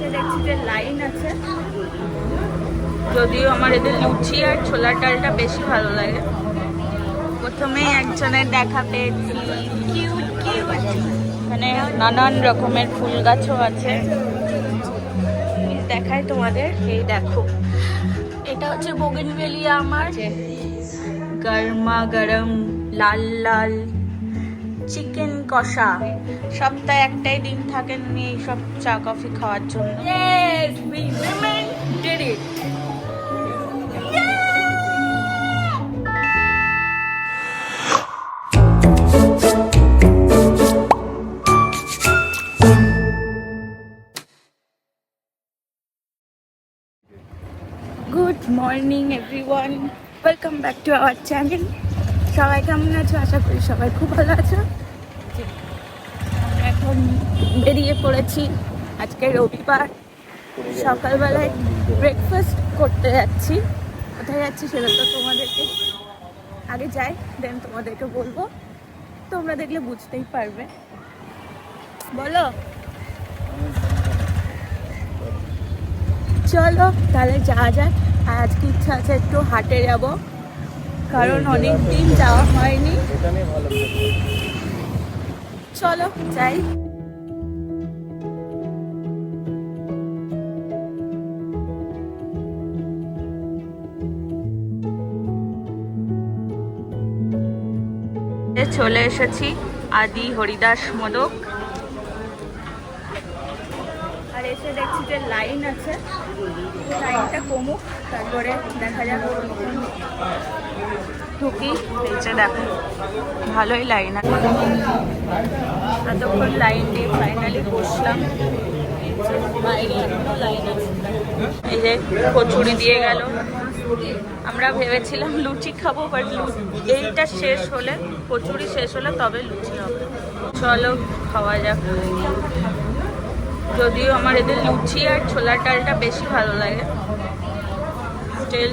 এসে দেখছি যে লাইন আছে। যদিও আমার এদের লুচি আর ছোলার ডালটা বেশি ভালো লাগে। প্রথমেই একজনের দেখা পেয়েছি। কিউট কিউট মানে নানান রকমের ফুল গাছও আছে। দেখাই তোমাদের। এই দেখো। এটা হচ্ছে বোগেনভেলিয়া আমার। গরমা গরম লাল লাল। চিকেন কষা। সপ্তাহে একটাই দিন থাকেন উনি এইসব চা কফি খাওয়ার জন্য। Yes, we women did it. Good morning everyone welcome back to our channel সবাই কেমন আছো? আশা করি সবাই খুব ভালো আছো। এখন বেরিয়ে পড়েছি আজকে রবিবার। সকালবেলায় ব্রেকফাস্ট করতে যাচ্ছি। কোথায় যাচ্ছি সেটা তো তোমাদেরকে আগে যাই দেন তোমাদেরকে বলব। তোমরা দেখলে বুঝতেই পারবে। বলো। চলো, তাহলে যাওয়া আর আজকে ইচ্ছা আছে একটু হাটে যাব। কারণ অনেক দিন যাওয়া হয়নি। চলো যাই। চলে এসেছি আদি হরিদাস মোদক আর এসে দেখছি যে লাইন আছে। লাইনটা কমুক তারপরে দেখা কখন ঢুকি। নিচে দেখো ভালোই লাইন আছে। এতক্ষণ লাইন দিয়ে ফাইনালি বসলাম। এই যে কচুরি দিয়ে গেল। আমরা ভেবেছিলাম লুচি খাব বাট এইটা শেষ হলে কচুরি শেষ হলে তবে লুচি হবে। চলো খাওয়া যাক। যদিও আমার এদের লুচি আর ছোলার ডালটা বেশি ভালো লাগে। স্টিল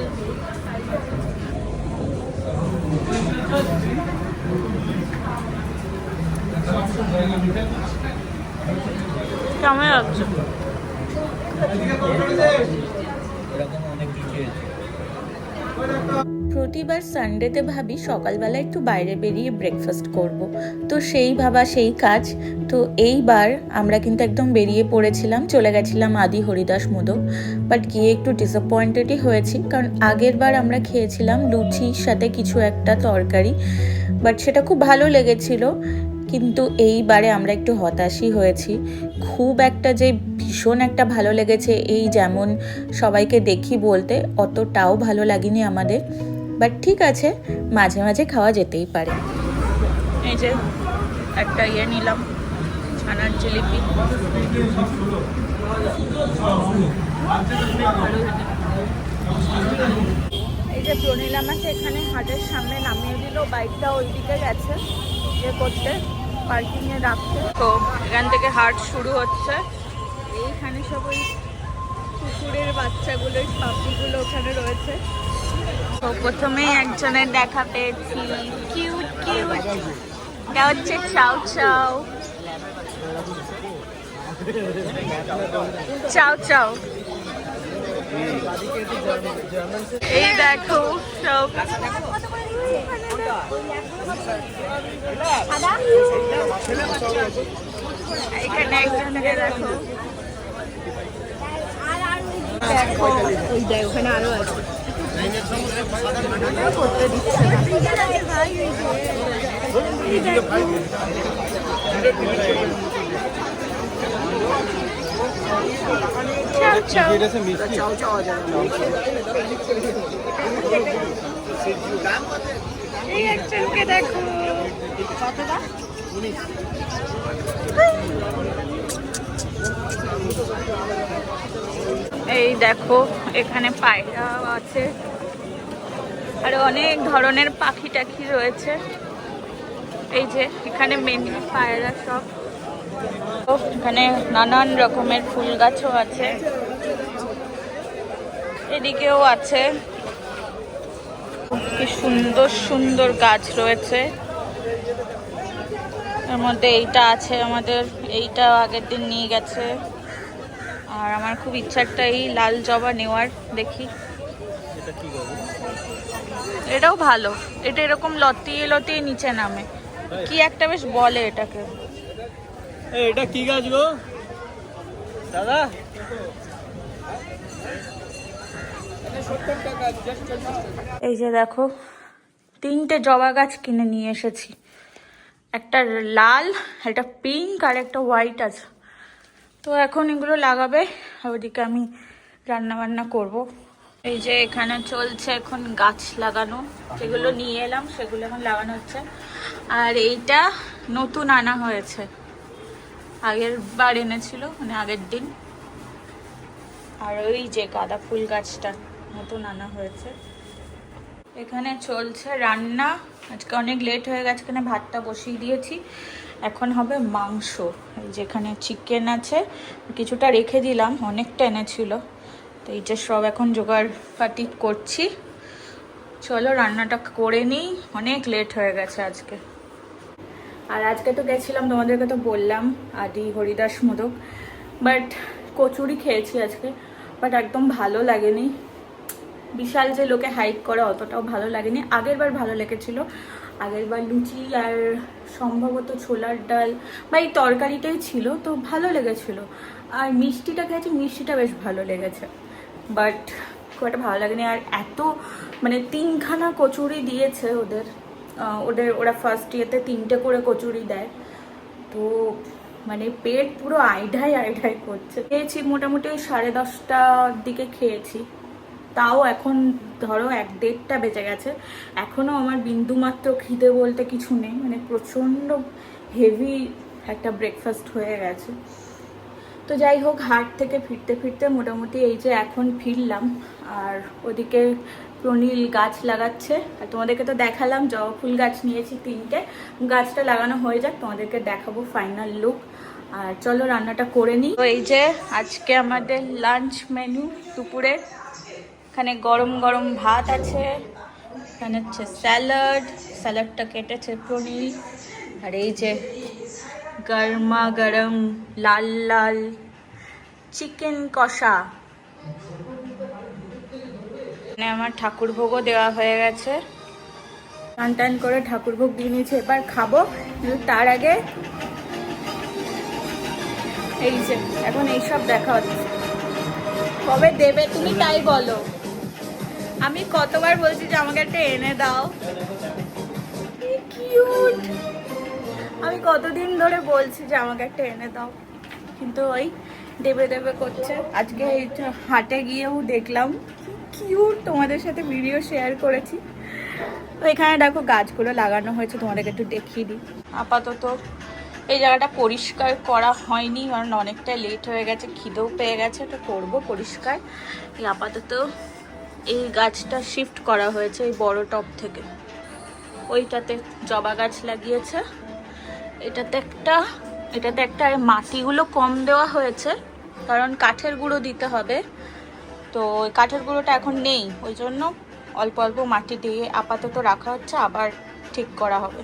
কেমন লাগছে? প্রতিবার সানডেতে ভাবি সকালবেলা একটু বাইরে বেরিয়ে ব্রেকফাস্ট করব। তো সেই ভাবা সেই কাজ। তো এইবার আমরা কিন্তু একদম বেরিয়ে পড়েছিলাম, চলে গেছিলাম আদি হরিদাস মোদক বাট গিয়ে একটু ডিসঅ্যাপয়েন্টেডই হয়েছি, কারণ আগের বার আমরা খেয়েছিলাম লুচির সাথে কিছু একটা তরকারি। বাট সেটা খুব ভালো লেগেছিল, কিন্তু এইবারে আমরা একটু হতাশই হয়েছি। খুব একটা যে ভীষণ একটা ভালো লেগেছে এই যেমন সবাইকে দেখি বলতে, অতটাও ভালো লাগেনি আমাদের। বাট ঠিক আছে, মাঝে মাঝে খাওয়া যেতেই পারে। এই যে একটা ইয়ে নিলাম, ছানার জিলিপি। এই যে প্রনীল আমাকে এখানে হাটের সামনে নামিয়ে দিল, বাইকটা ওইদিকে গেছে ইয়ে করতে, পার্কিংয়ে রাখতে। তো এখান থেকে হাট শুরু হচ্ছে। এইখানে সব ওই কুকুরের বাচ্চাগুলো পাপিগুলো ওখানে রয়েছে। তো প্রথমেই একজনের দেখা পেয়েছি। কিউট কিউট এটা হচ্ছে চাও চাও। চাও চাও। এই দেখো, সব। এখানে একজনকে দেখো। দেখো। ওই দেখ ওখানে আরও আছে চাও চাও চাও চাওয়া যাবে এই একজনকে দেখো এই দেখো, এখানে পায়রা আছে। আর অনেক ধরনের পাখি টাখি রয়েছে। এই যে, এখানে মেনলি পায়রা সব। এখানে নানান রকমের ফুল গাছও আছে। এদিকেও আছে। কি সুন্দর সুন্দর গাছ রয়েছে। এর মধ্যে এইটা আছে আমাদের এইটা আগের দিন নিয়ে গেছে। আর আমার খুব ইচ্ছা একটা এই লাল জবা নেওয়ার দেখি। এটাও ভালো। এটা এরকম লতিয়ে লতিয়ে নিচে নামে। কি একটা বেশ বলে এটাকে। এটা কি গাছ গো? দাদা? এই যে দেখো তিনটে জবা গাছ কিনে নিয়ে এসেছি। একটা লাল একটা পিঙ্ক আর একটা হোয়াইট আছে। তো এখন এগুলো লাগাবে ওদিকে আমি রান্না বান্না করব। এই যে এখানে চলছে এখন গাছ লাগানো, যেগুলো নিয়ে এলাম সেগুলো এখন লাগানো হচ্ছে। আর এইটা নতুন আনা হয়েছে। আগের বার এনেছিল মানে আগের দিন। আর ওই যে গাঁদা ফুল গাছটা নতুন আনা হয়েছে। এখানে চলছে রান্না। আজকে অনেক লেট হয়ে গেছে, এখানে ভাতটা বসিয়ে দিয়েছি। এখন হবে মাংস যেখানে চিকেন আছে। কিছুটা রেখে দিলাম, অনেকটা এনেছিল। তো এই যে সব এখন জোগাড় পাতি করছি। চলো রান্নাটা করে নিই, অনেক লেট হয়ে গেছে আজকে। আর আজকে তো গেছিলাম, তোমাদেরকে তো বললাম, আদি, হরিদাস, মোদক। বাট কচুরি খেয়েছি আজকে, বাট একদম ভালো লাগেনি। বিশাল যে লোকে হাইক করে অতটাও ভালো লাগেনি। আগের বার ভালো লেগেছিল। আগের বার লুচি আর সম্ভবত ছোলার ডাল বা এই তরকারিটাই ছিল, তো ভালো লেগেছিল। আর মিষ্টিটা খেয়েছি, মিষ্টিটা বেশ ভালো লেগেছে। বাট খুব একটা ভালো লাগেনি। আর এত মানে তিনখানা কচুরি দিয়েছে ওদের। ওদের, ওরা ফার্স্ট ইয়েতে তিনটে করে কচুরি দেয়। তো মানে পেট পুরো আইঢাই আইঢাই করছে। খেয়েছি মোটামুটি সাড়ে দশটার দিকে খেয়েছি। তাও এখন ধরো এক দেড়টা বেজে গেছে। এখনও আমার বিন্দুমাত্র খিদে বলতে কিছু নেই মানে প্রচণ্ড হেভি একটা ব্রেকফাস্ট হয়ে গেছে। তো যাই হোক, হাট থেকে ফিরতে ফিরতে মোটামুটি এই যে এখন ফিরলাম, আর ওদিকে প্রনীল গাছ লাগাচ্ছে। আর তোমাদেরকে তো দেখালাম, জবা ফুল গাছ নিয়েছি তিনটে। গাছটা লাগানো হয়ে যাক, তোমাদেরকে দেখাবো ফাইনাল লুক আর চলো রান্নাটা করে নিই। এই যে আজকে আমাদের লাঞ্চ মেনু দুপুরে এখানে গরম গরম ভাত আছে, এখানে হচ্ছে স্যালাড, স্যালাডটা কেটেছে প্রনীল আর এই যে গরমা গরম লাল লাল চিকেন কষা। এখানে আমার ঠাকুর ভোগও দেওয়া হয়ে গেছে। টান টান করে ঠাকুর ভোগ দিয়ে নিয়েছি, এবার খাব তার আগে এই যে, এখন এইসব দেখা হচ্ছে। কবে দেবে তুমি তাই বলো। আমি কতবার বলছি যে আমাকে একটা এনে দাও? কিউট আমি কতদিন ধরে বলছি যে আমাকে একটা এনে দাও। কিন্তু ওই দেবে দেবে করছে। আজকে হাটে গিয়েও দেখলাম কিউট তোমাদের সাথে ভিডিও শেয়ার করেছি। তো এখানে দেখো গাছগুলো লাগানো হয়েছে, তোমাদেরকে একটু দেখিয়ে দিই। আপাতত এই জায়গাটা পরিষ্কার করা হয়নি, কারণ অনেকটা লেট হয়ে গেছে, খিদেও পেয়ে গেছে। তো করব পরিষ্কার। আপাতত এই গাছটা শিফট করা হয়েছে এই বড় টব থেকে। ওইটাতে জবা গাছ লাগিয়েছে। এটাতে একটা এটাতে একটা মাটিগুলো কম দেওয়া হয়েছে, কারণ কাঠের গুঁড়ো দিতে হবে। তো কাঠের গুঁড়োটা এখন নেই, ওই জন্য অল্প অল্প মাটি দিয়ে আপাতত রাখা হচ্ছে, আবার ঠিক করা হবে।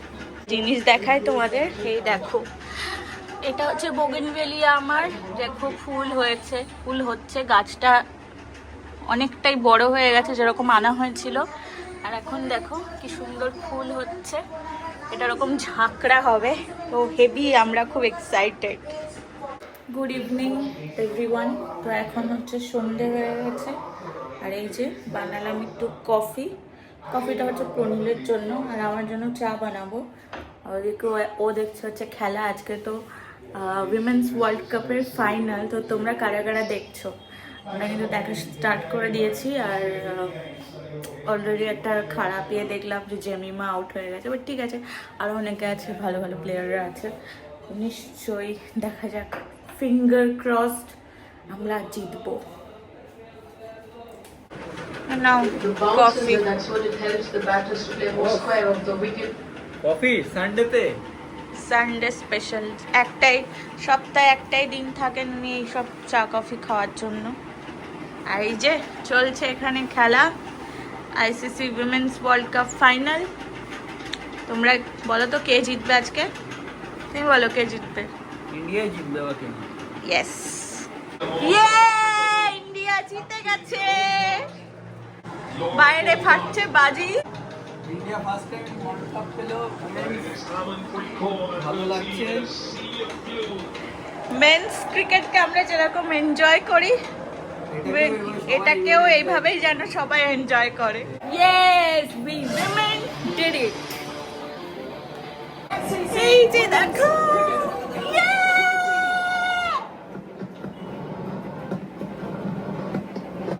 জিনিস দেখায় তোমাদের, এই দেখো। এটা হচ্ছে বোগেনভেলিয়া আমার দেখো ফুল হয়েছে, ফুল হচ্ছে, গাছটা অনেকটাই বড় হয়ে গেছে, যেরকম আনা হয়েছিল। আর এখন দেখো কি সুন্দর ফুল হচ্ছে। এটা এরকম ঝাঁকড়া হবে। তো হেভি, আমরা খুব এক্সাইটেড গুড ইভিনিং এভরিওয়ান তো এখন হচ্ছে সন্ধে হয়ে গেছে। আর এই যে বানালাম একটু কফি কফিটা হচ্ছে প্রণীলের জন্য, আর আমার জন্য চা বানাবো। ওদিকে ও দেখছে হচ্ছে খেলা আজকে তো উইমেন্স ওয়ার্ল্ড কাপের ফাইনাল তো তোমরা কারা কারা দেখছ? আমরা কিন্তু দেখা স্টার্ট করে দিয়েছি আর অলরেডি একটা খারাপ ইয়ে দেখলাম যে জেমিমা আউট হয়ে গেছে। বাট ঠিক আছে আরও অনেকে আছে ভালো ভালো প্লেয়াররা আছে। নিশ্চয়ই দেখা যাক। ফিঙ্গার ক্রসড আমরা জিতবো। নাও কফি. কফি সানডেতে সানডে স্পেশাল একটাই সপ্তাহে একটাই দিন থাকেন উনি এইসব চা কফি খাওয়ার জন্য। আর এই যে চলছে এখানে খেলা ICC women's world cup final তোমরা বলো তো কে জিতবে আজকে? তুমি বলো কে জিতবে। ইন্ডিয়ায় জিতবে কেন ইয়েস ইয়ে জিতে গেছে। বাইরে ফাটছে বাজি। India first time world cup পেল। ভালো লাগছে। মেন্স ক্রিকেটকে আমরা যেরকম এনজয় করি এটাকেও এইভাবেই যেন সবাই এনজয় করে। ইয়েস উই উইমেন ইট এই যে দেখো।